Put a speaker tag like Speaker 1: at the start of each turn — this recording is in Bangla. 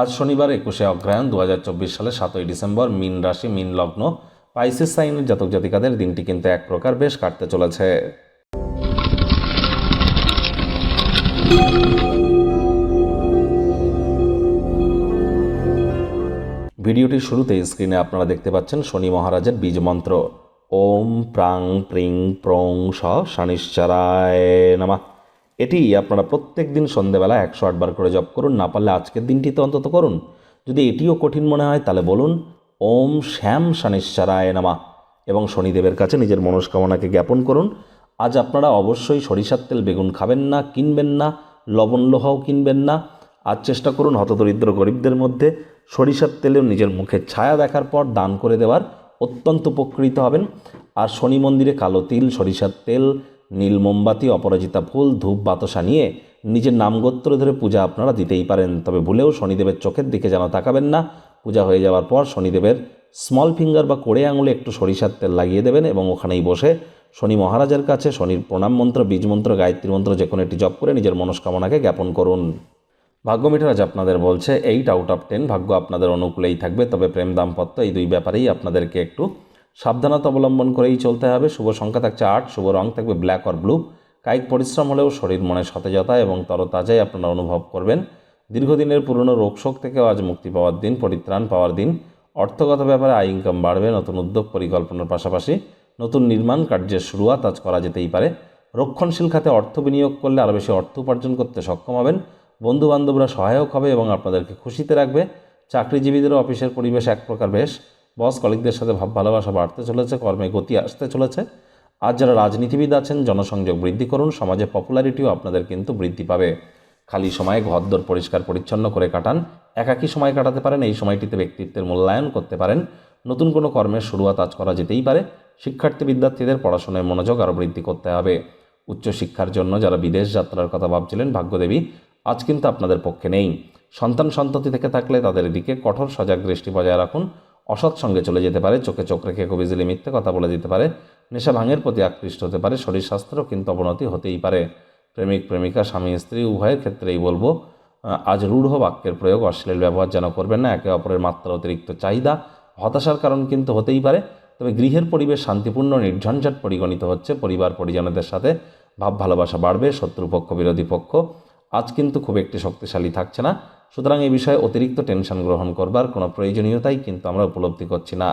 Speaker 1: আজ শনিবার একুশে অগ্রহায়ণ দু হাজার চব্বিশ সালে সাতই ডিসেম্বর মিন রাশি, মিন লগ্ন, পাইসিস সাইনের জাতক জাতিকাদের দিনটি কিন্তু এক প্রকার বেশ কাটতে চলেছে। ভিডিওটির শুরুতে স্ক্রিনে আপনারা দেখতে পাচ্ছেন শনি মহারাজের বীজ মন্ত্র। ওম প্রাং প্রিং প্রং স নামা। এটি আপনারা প্রত্যেক দিন সন্ধেবেলা একশো আটবার করে জপ করুন, না পারলে আজকের দিনটিতে অন্তত করুন। যদি এটিও কঠিন মনে হয়, তাহলে বলুন, ওম শ্যাম শানিশ্চারায় নামা। এবং শনিদেবের কাছে নিজের মনস্কামনাকে জ্ঞাপন করুন। আজ আপনারা অবশ্যই সরিষার তেল বেগুন খাবেন না, কিনবেন না, লবণ লোহাও কিনবেন না। আজ চেষ্টা করুন হতদরিদ্র গরিবদের মধ্যে সরিষার তেলেও নিজের মুখের ছায়া দেখার পর দান করে দেওয়ার। অত্যন্ত উপকৃত হবেন। আর শনি মন্দিরে কালো তিল, সরিষার তেল নীল মোমবাতি, অপরাজিতা ফুল, ধূপ, বাতাসা নিয়ে নিজের নামগোত্র ধরে পূজা আপনারা দিতেই পারেন। তবে ভুলেও শনিদেবের চোখের দিকে যেন তাকাবেন না। পূজা হয়ে যাওয়ার পর শনিদেবের স্মল ফিঙ্গার বা কোড়ে আঙুলে একটু সরিষার তেল লাগিয়ে দেবেন এবং ওখানেই বসে শনি মহারাজের কাছে শনির প্রণাম মন্ত্র, বীজ মন্ত্র, গায়ত্রী মন্ত্র, যে কোনো একটি জপ করে নিজের মনস্কামনাকে জ্ঞাপন করুন। ভাগ্য মিটার আপনাদের বলছে এইট আউট অফ টেন ভাগ্য আপনাদের অনুকূলেই থাকবে। তবে প্রেম দাম্পত্য এই দুই ব্যাপারেই আপনাদেরকে একটু সাবধানতা অবলম্বন করেই চলতে হবে। শুভ সংখ্যা থাকছে আট, শুভ রং থাকবে ব্ল্যাক আর ব্লু। কায়িক পরিশ্রম হলেও শরীর মনে সতেজতা এবং তরতাজাই আপনারা অনুভব করবেন। দীর্ঘদিনের পুরনো রোগশোক থেকেও আজ মুক্তি পাওয়ার দিন, পরিত্রাণ পাওয়ার দিন। অর্থগত ব্যাপারে আয় ইনকাম বাড়বে, নতুন উদ্যোগ পরিকল্পনার পাশাপাশি নতুন নির্মাণ কার্যের শুরুয়াত আজ করা যেতেই পারে। রক্ষণশীল খাতে অর্থ বিনিয়োগ করলে আরও বেশি অর্থ উপার্জন করতে সক্ষম হবেন। বন্ধুবান্ধবরা সহায়ক হবে এবং আপনাদেরকে খুশিতে রাখবে। চাকরিজীবীদেরও অফিসের পরিবেশ এক প্রকার বেশ। বস কলিকদের সাথে ভাব, ভালোবাসা বাড়তে চলেছে, কর্মে গতি আসতে চলেছে। আজ যারা রাজনীতিবিদ আছেন, জনসংযোগ বৃদ্ধি করুন, সমাজে পপুলারিটিও আপনাদের কিন্তু বৃদ্ধি পাবে। খালি সময়ে ঘরদোর পরিষ্কার পরিচ্ছন্ন করে কাটান, একাকী সময় কাটাতে পারেন, এই সময়টিতে ব্যক্তিত্বের মূল্যায়ন করতে পারেন। নতুন কোনো কর্মের শুরুয়াত আজ করা যেতেই পারে। শিক্ষার্থী বিদ্যার্থীদের পড়াশোনায় মনোযোগ আরও বৃদ্ধি করতে হবে। উচ্চশিক্ষার জন্য যারা বিদেশ যাত্রার কথা ভাবছিলেন, ভাগ্যদেবী, আজ কিন্তু আপনাদের পক্ষে নেই। সন্তান সন্ততি থেকে থাকলে তাদের দিকে কঠোর সজাগ দৃষ্টি বজায় রাখুন। অসৎ সঙ্গে চলে যেতে পারে, চোখে চোখ রেখে খুব ইজিলি মিথ্যে কথা বলে দিতে পারে, নেশা ভাঙের প্রতি আকৃষ্ট হতে পারে, শরীর স্বাস্থ্যেরও কিন্তু অবনতি হতেই পারে। প্রেমিক, প্রেমিকা, স্বামী, স্ত্রী, উভয়ের ক্ষেত্রেই বলব আজ রূঢ় বাক্যের প্রয়োগ অশ্লীল ব্যবহার যেন করবেন না, একে অপরের মাত্রা অতিরিক্ত চাহিদা, হতাশার কারণ কিন্তু হতেই পারে। তবে গৃহের পরিবেশ শান্তিপূর্ণ, নির্ঝঞ্ঝাট পরিগণিত হচ্ছে, পরিবার, পরিজনদের সাথে ভাব ভালোবাসা বাড়বে, শত্রুপক্ষ, বিরোধী পক্ষ, আজ কিন্তু খুব একটি শক্তিশালী থাকছে না। সুতরাং এই বিষয়ে অতিরিক্ত টেনশন গ্রহণ করবার কোনো প্রয়োজনীয়তাই কিন্তু আমরা উপলব্ধি করছি না।